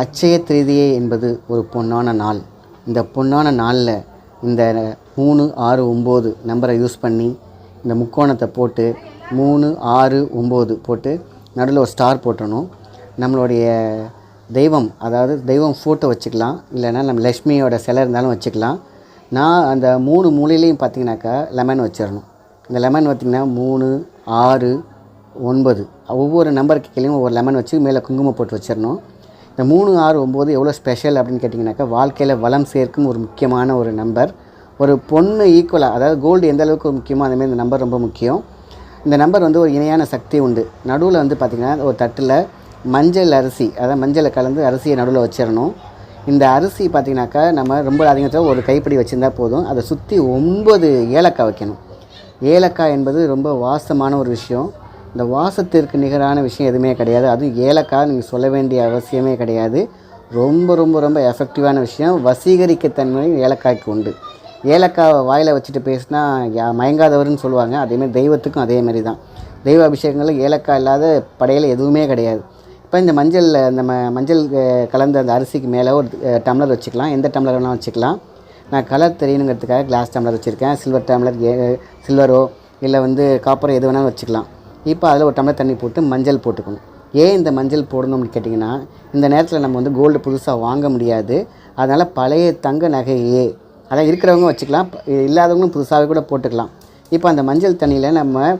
அச்சய திருதியை என்பது ஒரு பொன்னான நாள். இந்த பொன்னான நாளில் இந்த மூணு ஆறு ஒம்பது நம்பரை யூஸ் பண்ணி இந்த முக்கோணத்தை போட்டு மூணு ஆறு ஒம்பது போட்டு நடுவில் ஒரு ஸ்டார் போட்டணும். நம்மளுடைய தெய்வம் அதாவது தெய்வம் ஃபோட்டோ வச்சுக்கலாம். இல்லைன்னா நம்ம லக்ஷ்மியோட சிலை இருந்தாலும் வச்சுக்கலாம். நான் அந்த மூணு மூலையிலையும் பார்த்தீங்கன்னாக்கா லெமன் வச்சிடணும். இந்த லெமன் பார்த்திங்கன்னா மூணு ஆறு ஒன்பது. ஒவ்வொரு நம்பருக்கு கீழேயும் ஒவ்வொரு லெமன் வச்சு மேலே குங்குமம் போட்டு வச்சிடணும். இந்த மூணு ஆறு ஒம்பது எவ்வளோ ஸ்பெஷல் அப்படின்னு கேட்டிங்கனாக்கா வாழ்க்கையில் வளம் சேர்க்கும் ஒரு முக்கியமான ஒரு நம்பர் ஒரு பொண்ணு ஈக்குவலாக அதாவது கோல்டு எந்த அளவுக்கு முக்கியமோ அதேமாதிரி இந்த நம்பர் ரொம்ப முக்கியம். இந்த நம்பர் வந்து ஒரு இணையான சக்தி உண்டு. நடுவில் வந்து பார்த்திங்கன்னா ஒரு தட்டில் மஞ்சள் அரிசி அதாவது மஞ்சளை கலந்து அரிசியை நடுவில் வச்சிடணும் இந்த அரிசி பார்த்திங்கனாக்கா நம்ம ரொம்ப அதிகமாக ஒரு கைப்பிடி வச்சுருந்தா போதும். அதை சுற்றி ஒன்பது ஏலக்காய் வைக்கணும். ஏலக்காய் என்பது ரொம்ப வாசமான ஒரு விஷயம். இந்த வாசத்திற்கு நிகரான விஷயம் எதுவுமே கிடையாது. அதுவும் ஏலக்காய் நீங்கள் சொல்ல வேண்டிய அவசியமே கிடையாது. ரொம்ப ரொம்ப ரொம்ப எஃபெக்டிவான விஷயம். வசீகரிக்கத்தன்மையும் ஏலக்காய்க்கு உண்டு. ஏலக்காவை வாயில் வச்சுட்டு பேசினா யா மயங்காதவர்னு சொல்லுவாங்க. அதேமாதிரி தெய்வத்துக்கும் அதேமாரி தான். தெய்வ அபிஷேகங்களில் ஏலக்காய் இல்லாத படையில் எதுவுமே கிடையாது. இப்போ இந்த மஞ்சளில் அந்த ம மஞ்சள் கலந்த அந்த அரிசிக்கு மேலே ஒரு டம்ளர் வச்சுக்கலாம். எந்த டம்ளர் வேணாலும் வச்சுக்கலாம். நான் கலர் தெரியணுங்கிறதுக்காக கிளாஸ் டம்ளர் வச்சுருக்கேன். சில்வர் டம்ளர் சில்வரோ இல்லை வந்து காப்பரோ எது வேணாலும் வச்சுக்கலாம். இப்போ அதில் ஒரு டம்ளர் தண்ணி போட்டு மஞ்சள் போட்டுக்கணும். ஏன் இந்த மஞ்சள் போடணும்னு கேட்டிங்கன்னா இந்த நேரத்தில் நம்ம வந்து கோல்டு புதுசாக வாங்க முடியாது. அதனால் பழைய தங்க நகையே அதான் இருக்கிறவங்க வச்சுக்கலாம் இல்லாதவங்களும் புதுசாகவே கூட போட்டுக்கலாம். இப்போ அந்த மஞ்சள் தண்ணியில் நம்ம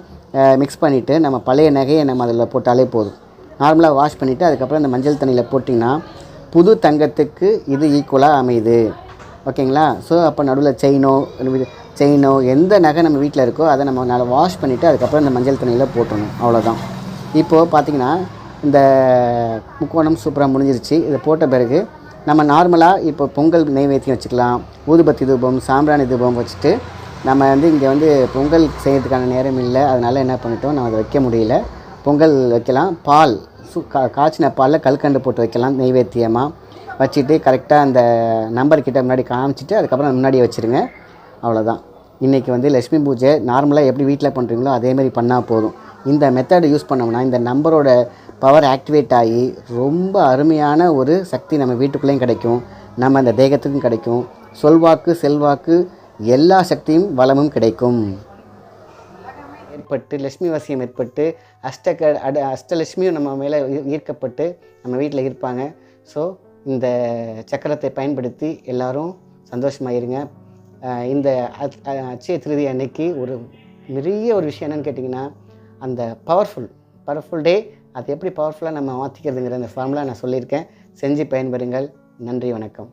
மிக்ஸ் பண்ணிவிட்டு நம்ம பழைய நகையை நம்ம அதில் போட்டாலே போதும். நார்மலாக வாஷ் பண்ணிவிட்டு அதுக்கப்புறம் அந்த மஞ்சள் தண்ணியில் போட்டிங்கன்னா புது தங்கத்துக்கு இது ஈக்குவலாக அமையுது. ஓகேங்களா? ஸோ அப்போ நடுவில் செயினோ செயினோ எந்த நகை நம்ம வீட்டில் இருக்கோ அதை நம்ம நல்லா வாஷ் பண்ணிவிட்டு அதுக்கப்புறம் இந்த மஞ்சள் தண்ணியில் போட்டணும் அவ்வளோதான் இப்போது பார்த்தீங்கன்னா இந்த முக்கோணம் சூப்பராக முடிஞ்சிருச்சு. இதை போட்ட பிறகு நம்ம நார்மலாக இப்போ பொங்கல் நெய்வேத்தியம் வச்சுக்கலாம். ஊதுபத்தி தூபம் சாம்பிராணி தூபம் வச்சுட்டு நம்ம வந்து இங்கே வந்து பொங்கல் செய்யறதுக்கான நேரம் இல்லை. அதனால் என்ன பண்ணிட்டோம்? நம்ம அதை வைக்க முடியல. பொங்கல் வைக்கலாம். பால் சு கா காய்ச்சின பாலில் கல்கண்டு போட்டு வைக்கலாம் நெய்வேத்தியமாக வச்சுட்டு கரெக்டாக அந்த நம்பர்கிட்ட முன்னாடி காமிச்சிட்டு அதுக்கப்புறம் முன்னாடியே வச்சுருங்க. அவ்வளோதான் இன்றைக்கி வந்து லக்ஷ்மி பூஜை நார்மலாக எப்படி வீட்டில் பண்ணுறீங்களோ அதேமாதிரி பண்ணால் போதும். இந்த மெத்தடை யூஸ் பண்ணோம்னா இந்த நம்பரோட பவர் ஆக்டிவேட் ஆகி ரொம்ப அருமையான ஒரு சக்தி நம்ம வீட்டுக்குள்ளேயும் கிடைக்கும். நம்ம அந்த தேகத்துக்கும் கிடைக்கும். சொல்வாக்கு செல்வாக்கு எல்லா சக்தியும் வளமும் கிடைக்கும். ஏற்பட்டு லட்சுமி வசியம் ஏற்பட்டு அஷ்டக அட அஷ்டலட்சுமியும் நம்ம மேலே ஈர்க்கப்பட்டு நம்ம வீட்டில் இருப்பாங்க. ஸோ இந்த சக்கரத்தை பயன்படுத்தி எல்லோரும் சந்தோஷமாக இருங்க இந்த அச்சய திருதி அன்னைக்கு ஒரு நிறைய ஒரு விஷயம் என்னென்னு கேட்டிங்கன்னா அந்த பவர்ஃபுல் பவர்ஃபுல் டே அது எப்படி பவர்ஃபுல்லாக நம்ம மாற்றிக்கிறதுங்கிற அந்த ஃபார்முலா நான் சொல்லியிருக்கேன். செஞ்சு பயன்பெறுங்கள். நன்றி வணக்கம்.